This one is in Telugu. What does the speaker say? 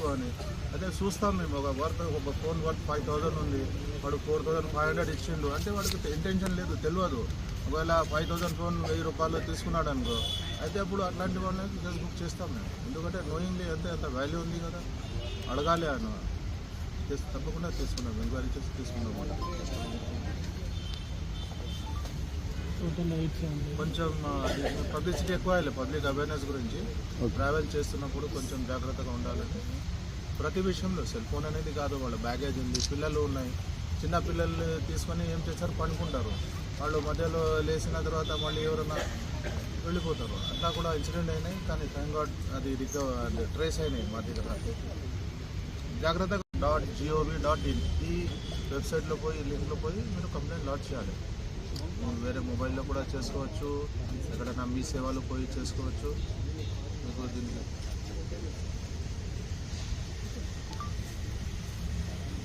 తీసుకో అని అదే చూస్తాం మేము ఒక వర్త్ ఒక ఫోన్ వర్త్ ఫైవ్ థౌజండ్ ఉంది. వాడు ఫోర్ థౌజండ్ ఫైవ్ హండ్రెడ్ ఇచ్చిండు. అంటే వాడికి ఇంటెన్షన్ లేదు తెలియదు ఒకవేళ ఫైవ్ థౌజండ్ ఫోన్ వెయ్యి రూపాయలు తీసుకున్నాడు అనుకో అయితే అప్పుడు అట్లాంటి వాళ్ళని కేసు బుక్ చేస్తాం మేము. ఎందుకంటే నోయింగ్లీ అంతే అంత వాల్యూ ఉంది కదా. అడగాలి అని తప్పకుండా తీసుకున్నాం ఎంక్వైరీ చేసి తీసుకున్నాం కొంచెం పబ్లిసిటీ ఎక్కువ పబ్లిక్ అవేర్నెస్ గురించి. ట్రావెల్ చేస్తున్నప్పుడు కొంచెం జాగ్రత్తగా ఉండాలంటే ప్రతి విషయంలో సెల్ ఫోన్ అనేది కాదు వాళ్ళ బ్యాగేజ్ ఉంది పిల్లలు ఉన్నాయి. చిన్న పిల్లలు తీసుకొని ఏం చేస్తారు? పండుకుంటారు. వాళ్ళు మధ్యలో లేచిన తర్వాత మళ్ళీ ఎవరైనా వెళ్ళిపోతారు. అట్లా కూడా ఇన్సిడెంట్ అయినాయి. కానీ థ్యాంక్ గాడ్ అది రికవర్ ట్రేస్ అయినాయి మా దగ్గర. జాగ్రత్తగా డాట్ జిఓవి డాట్ ఇన్ ఈ వెబ్సైట్లో పోయి లింక్లో పోయి మీరు కంప్లైంట్ లాడ్ చేయాలి. వేరే మొబైల్లో కూడా చేసుకోవచ్చు ఎక్కడైనా మీ సేవలు పోయి చేసుకోవచ్చు.